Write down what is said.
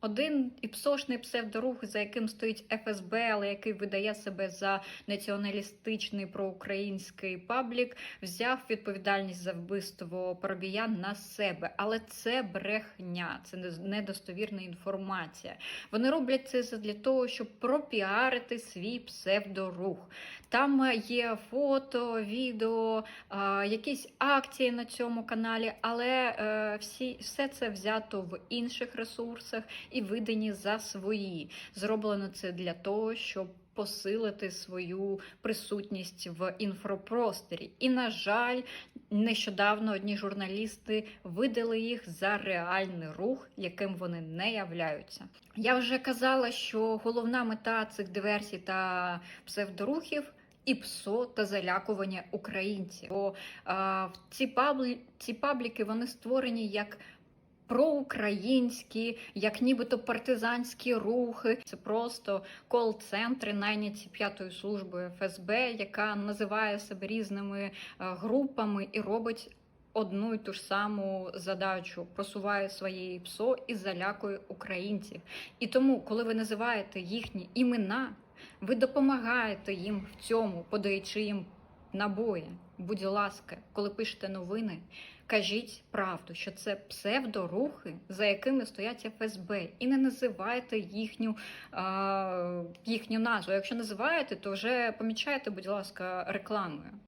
Один іпсошний псевдорух, за яким стоїть ФСБ, але який видає себе за націоналістичний проукраїнський паблік, взяв відповідальність за вбивство Парубіян на себе. Але це брехня, це не- недостовірна інформація. Вони роблять це для того, щоб пропіарити свій псевдорух. Там е, є фото, відео, якісь акції на цьому каналі, але е, всі, все це взято в інших ресурсах і видані за свої. Зроблено це для того, щоб посилити свою присутність в інфопросторі. І, на жаль, нещодавно одні журналісти видали їх за реальний рух, яким вони не являються. Я вже казала, що головна мета цих диверсій та псевдорухів. І ПСО та залякування українців. Бо а, ці паблі, ці пабліки вони створені як проукраїнські, як нібито партизанські рухи. Це просто кол-центри, найняті п'ятою службою ФСБ, яка називає себе різними е, групами і робить. Одну і ту ж саму задачу просуває своєї ПСО і залякує українців. І тому, коли ви називаєте їхні імена, ви допомагаєте їм в цьому, подаючи їм набої. Будь ласка, коли пишете новини, кажіть правду, що це псевдорухи, за якими стоять ФСБ, і не називайте їхню, а, їхню назву. Якщо називаєте, то вже помічайте, будь ласка, рекламою.